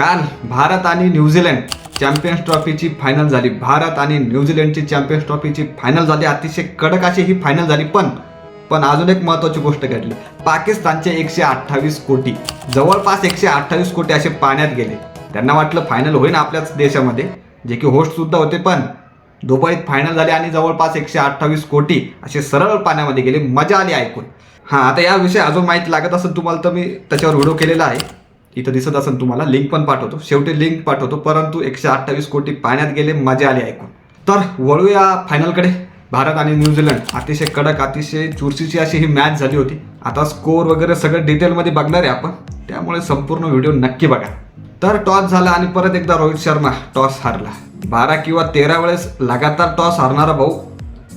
काल भारत आणि New Zealand champions ट्रॉफीची final झाली. भारत आणि न्यूझीलंडची चॅम्पियन्स ट्रॉफीची फायनल झाली. अतिशय कडक अशी ही फायनल झाली. पण पण अजून एक महत्त्वाची गोष्ट घडली. पाकिस्तानचे एकशे अठ्ठावीस कोटी जवळपास एकशे अठ्ठावीस कोटी असे पाण्यात गेले. त्यांना वाटलं फायनल होईन आपल्याच देशामध्ये जे की होस्टसुद्धा होते पण दुबईत फायनल झाली आणि जवळपास एकशे अठ्ठावीस कोटी असे सरळ पाण्यामध्ये गेले. मजा आली ऐकून. हां आता याविषयी अजून माहिती लागत असेल तुम्हाला तर मी त्याच्यावर व्हिडिओ केलेला आहे. इथं दिसत असेल तुम्हाला लिंक पण पाठवतो. शेवटी लिंक पाठवतो. परंतु एकशे अठ्ठावीस कोटी पाण्यात गेले मजा आली ऐकून. तर वळूया फायनलकडे भारत आणि न्यूझीलंड अतिशय कडक अतिशय चुरशीची अशी ही मॅच झाली होती. आता स्कोर वगैरे सगळं डिटेलमध्ये बघणार आहे आपण. त्यामुळे संपूर्ण व्हिडिओ नक्की बघा. तर टॉस झाला आणि परत एकदा रोहित शर्मा टॉस हारला. बारा किंवा तेरा वेळेस लगातार टॉस हारणारा भाऊ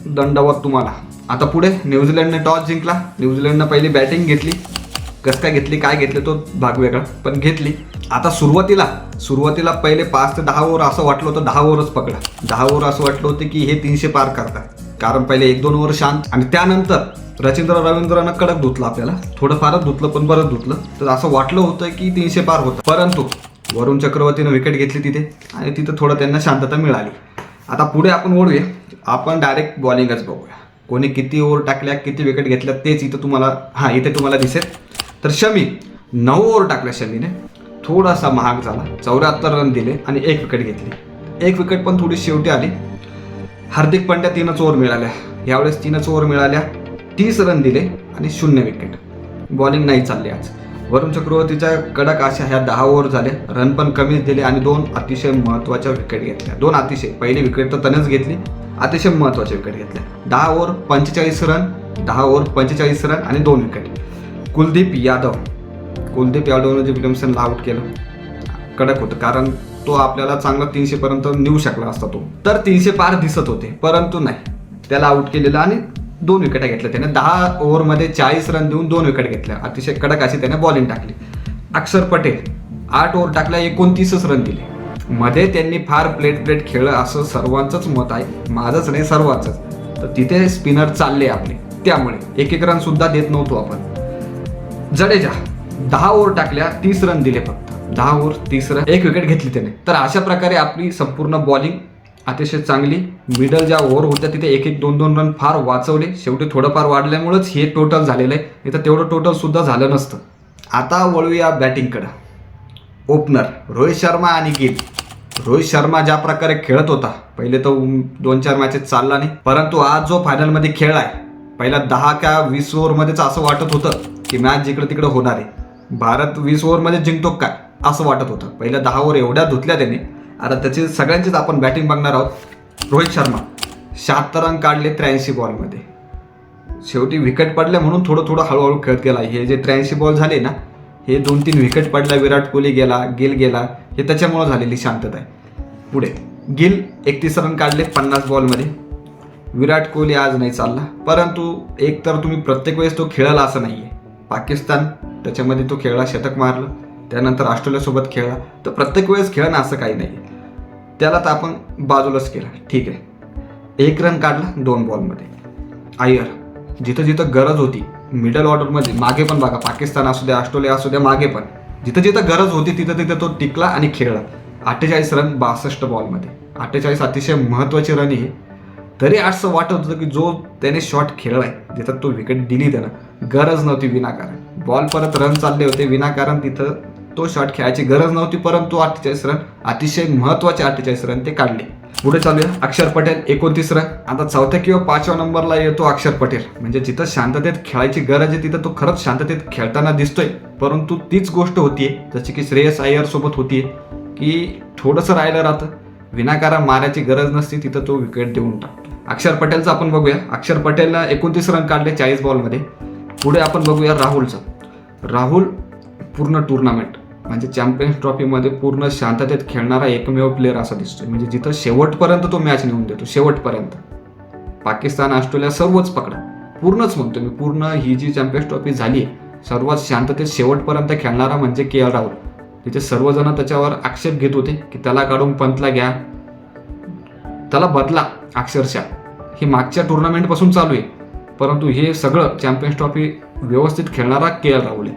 दंडवत तुम्हाला. आता पुढे न्यूझीलंडने टॉस जिंकला. न्यूझीलंडनं पहिली बॅटिंग घेतली. कसं काय घेतली काय घेतली तो भाग वेगळा. पण घेतली. आता सुरुवातीला सुरुवातीला पहिले पाच ते दहा ओव्हर असं वाटलं होतं दहा ओव्हरच पकडा. दहा ओव्हर असं वाटलं होतं की हे तीनशे पार करतात कारण पहिले एक दोन ओव्हर शांत. आणि त्यानंतर रचिंद्र रवींद्रनं कडक धुतलं आपल्याला. थोडं फारच धुतलं पण बरंच धुतलं. तर असं वाटलं होतं की तीनशे पार होतं. परंतु वरुण चक्रवर्तीनं विकेट घेतली तिथे आणि तिथं थोडं त्यांना शांतता मिळाली. आता पुढे आपण ओढूया. आपण डायरेक्ट बॉलिंगच बघूया. कोणी किती ओव्हर टाकल्या किती विकेट घेतल्या तेच इथं तुम्हाला हां इथे तुम्हाला दिसेल. तर शमी नऊ ओव्हर टाकल्या शमीने. थोडासा महाग झाला. चौऱ्याहत्तर रन दिले आणि एक विकेट घेतली. एक विकेट पण थोडी शेवटी आली. हार्दिक पांड्या तीनच ओव्हर मिळाल्या. यावेळेस तीनच ओव्हर मिळाल्या. तीस रन दिले आणि शून्य विकेट बॉलिंग नाही चालली आज. वरुण चक्रवर्तीच्या कडक अशा ह्या दहा ओव्हर झाले रन पण कमीच दिले आणि दोन अतिशय महत्त्वाच्या विकेट घेतल्या. दोन अतिशय. पहिली विकेट तर त्यानेच घेतली. अतिशय महत्त्वाच्या विकेट घेतल्या. दहा ओव्हर पंचेचाळीस रन दहा ओव्हर पंचेचाळीस रन आणि दोन विकेट कुलदीप यादव. कुलदीप यादवनं जे विलियमसनला आउट केलं कडक होतं. कारण तो आपल्याला चांगला तीनशेपर्यंत नेऊ शकला असता तो. तर तीनशे पार दिसत होते परंतु नाही. त्याला आउट केलेलं आणि दोन विकेटा घेतल्या त्याने. दहा ओव्हरमध्ये चाळीस रन देऊन दोन विकेट घेतल्या. अतिशय कडक अशी त्याने बॉलिंग टाकली. अक्षर पटेल आठ ओव्हर टाकल्या एकोणतीसच रन दिले. मध्ये त्यांनी फार प्लेट प्लेट खेळलं असं सर्वांचंच मत आहे. माझंच नाही सर्वांचंच. तर तिथे स्पिनर चालले आपले. त्यामुळे एक एक रन सुद्धा देत नव्हतो आपण. जडेजा दहा ओव्हर टाकल्या तीस रन दिले फक्त. दहा ओव्हर तीस रन एक विकेट घेतली त्याने. तर अशा प्रकारे आपली संपूर्ण बॉलिंग अतिशय चांगली मिडल ज्या ओव्हर होत्या तिथे एक एक दोन दोन रन फार वाचवले. शेवटी थोडंफार वाढल्यामुळेच हे टोटल झालेलं आहे. नाही तर तेवढं टोटल सुद्धा झालं नसतं. आता वळूया बॅटिंगकडं ओपनर रोहित शर्मा आणि गिल. रोहित शर्मा ज्या प्रकारे खेळत होता पहिले तो दोन चार मॅचेस चालला नाही परंतु आज जो फायनलमध्ये खेळ आहे पहिला दहा का वीस ओव्हरमध्येच असं वाटत होतं की मॅच जिकडे तिकडे होणार आहे. भारत वीस ओव्हरमध्ये जिंकतो काय असं वाटत होतं. पहिल्या दहा ओव्हर एवढ्या धुतल्या त्याने. आता त्याची सगळ्यांचीच आपण बॅटिंग बघणार आहोत. रोहित शर्मा शहात्तर रन काढले त्र्याऐंशी बॉलमध्ये शेवटी विकेट पडल्या म्हणून थोडं थोडं हळूहळू खेळत गेला. हे जे त्र्याऐंशी बॉल झाले ना हे दोन तीन विकेट पडल्या विराट कोहली गेला गिल गेला. हे त्याच्यामुळं झालेली शांतता आहे. पुढे गिल एकतीस रन काढले पन्नास बॉलमध्ये विराट कोहली आज नाही चालला. परंतु एक तर तुम्ही प्रत्येक वेळेस तो खेळाला असं नाही आहे पाकिस्तान त्याच्यामध्ये तो खेळला शतक मारलं त्यानंतर ऑस्ट्रेलियासोबत खेळला तर प्रत्येक वेळेस खेळणं असं काही नाही त्याला तर आपण बाजूलाच केला. ठीक आहे. एक रन काढला दोन बॉलमध्ये आयर जिथं जिथं गरज होती मिडल ऑर्डरमध्ये मागे पण बघा पाकिस्तान असू द्या ऑस्ट्रेलिया असू द्या मागे पण. जिथं जिथं गरज होती तिथं तिथं तो टिकला आणि खेळला. अठ्ठेचाळीस रन बासष्ट बॉलमध्ये अठ्ठेचाळीस अतिशय महत्त्वाची रन आहे तरी असं वाटत होतं की जो त्याने शॉट खेळलाय जिथं तो विकेट दिली त्यानं गरज नव्हती विनाकारण. बॉल परत रन चालले होते विनाकारण तिथं तो शॉट खेळायची गरज नव्हती परंतु अठ्ठेचाळीस रन अतिशय महत्त्वाचे अठ्ठेचाळीस रन ते काढले. पुढे चालूया. अक्षर पटेल एकोणतीस रन आता चौथ्या किंवा पाचव्या नंबरला येतो अक्षर पटेल. म्हणजे जिथं शांततेत खेळायची गरज आहे तिथं तो खरंच शांततेत खेळताना दिसतोय. परंतु तीच गोष्ट होतीये जशी की श्रेयस अय्यर सोबत होतीये की थोडंसं राहिलं राहतं. विनाकारण मारायची गरज नसती तिथं तो विकेट देऊन टाकतो अक्षर पटेलचं आपण बघूया. अक्षर पटेलनं एकोणतीस रन काढले चाळीस बॉलमध्ये पुढे आपण बघूया राहुलचं. राहुल पूर्ण टुर्नामेंट म्हणजे चॅम्पियन्स ट्रॉफीमध्ये पूर्ण शांततेत खेळणारा एकमेव प्लेअर असा दिसतोय. म्हणजे जिथं शेवटपर्यंत तो मॅच नेऊन देतो शेवटपर्यंत. पाकिस्तान ऑस्ट्रेलिया सर्वच पकडा. पूर्णच म्हणतो मी पूर्ण ही जी चॅम्पियन्स ट्रॉफी झाली आहे सर्वात शांततेत शेवटपर्यंत खेळणारा म्हणजे के एल राहुल. तिथे सर्वजण त्याच्यावर आक्षेप घेत होते की त्याला काढून पंतला घ्या. त्याला बदला अक्षरशः. ही मागच्या टुर्नामेंटपासून चालू आहे. परंतु हे सगळं चॅम्पियन्स ट्रॉफी व्यवस्थित खेळणारा के एल राहुल आहे.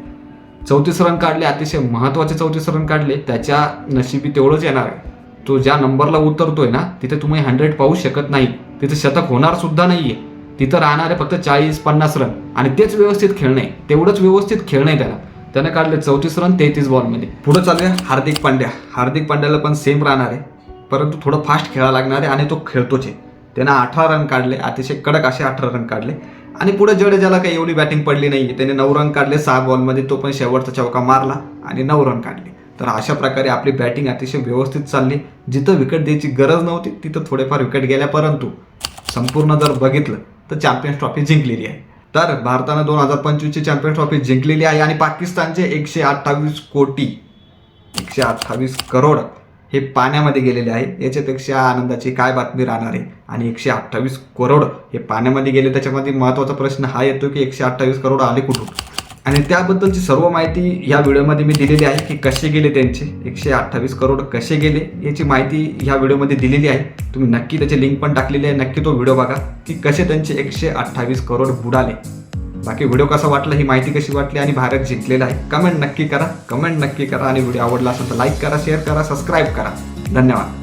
चौतीस रन काढले अतिशय महत्त्वाचे चौतीस रन काढले त्याच्या नशिबी तेवढंच येणार आहे. तो ज्या नंबरला उतरतोय ना तिथे तुम्ही हंड्रेड पाहू शकत नाही. तिथे शतक होणार सुद्धा नाहीये. तिथं राहणारे फक्त चाळीस पन्नास रन आणि तेच व्यवस्थित खेळणे तेवढंच व्यवस्थित खेळणे आहे त्याला. त्यानं काढले चौतीस रन तेहतीस बॉलमध्ये पुढे चालूया हार्दिक पांड्या. हार्दिक पांड्याला पण सेम राहणार आहे. परंतु थोडं फास्ट खेळा लागणार आहे आणि तो खेळतोच आहे. त्यानं अठरा रन काढले अतिशय कडक असे अठरा रन काढले. आणि पुढे जडेजाला काही एवढी बॅटिंग पडली नाही त्याने नऊ रन काढले सहा बॉलमध्ये तो पण शेवटचा चौका मारला आणि नऊ रन काढले. तर अशा प्रकारे आपली बॅटिंग अतिशय व्यवस्थित चालली. जिथं विकेट द्यायची गरज नव्हती तिथं थोडेफार विकेट गेल्या. परंतु संपूर्ण जर बघितलं तर चॅम्पियन्स ट्रॉफी जिंकलेली आहे. तर भारतानं दोन हजार पंचवीसची चॅम्पियन ट्रॉफी जिंकलेली आहे आणि पाकिस्तानचे एकशे अठ्ठावीस कोटी एकशे अठ्ठावीस करोड हे पाण्यामध्ये गेलेले आहे. याच्यापेक्षा आनंदाची काय बातमी राहणार आहे? आणि एकशे अठ्ठावीस करोड हे पाण्यामध्ये गेले त्याच्यामध्ये महत्त्वाचा प्रश्न हा येतो की एकशे अठ्ठावीस करोड आले कुठून? आणि त्याबद्दलची सर्व माहिती ह्या व्हिडिओमध्ये मी दिलेली आहे की कसे गेले त्यांचे? एकशे अठ्ठावीस करोड कसे गेले? याची माहिती ह्या व्हिडिओमध्ये दिलेली आहे. तुम्ही नक्की त्याची लिंक पण टाकलेली आहे. नक्की तो व्हिडिओ बघा की कसे त्यांचे एकशे अठ्ठावीस करोड बुडाले. बाकी व्हिडिओ कसा वाटला ही माहिती कशी वाटली आणि भारत जिंकलेला आहे कमेंट नक्की करा. कमेंट नक्की करा आणि व्हिडिओ आवडला असेल तर लाईक करा शेअर करा सबस्क्राईब करा. धन्यवाद.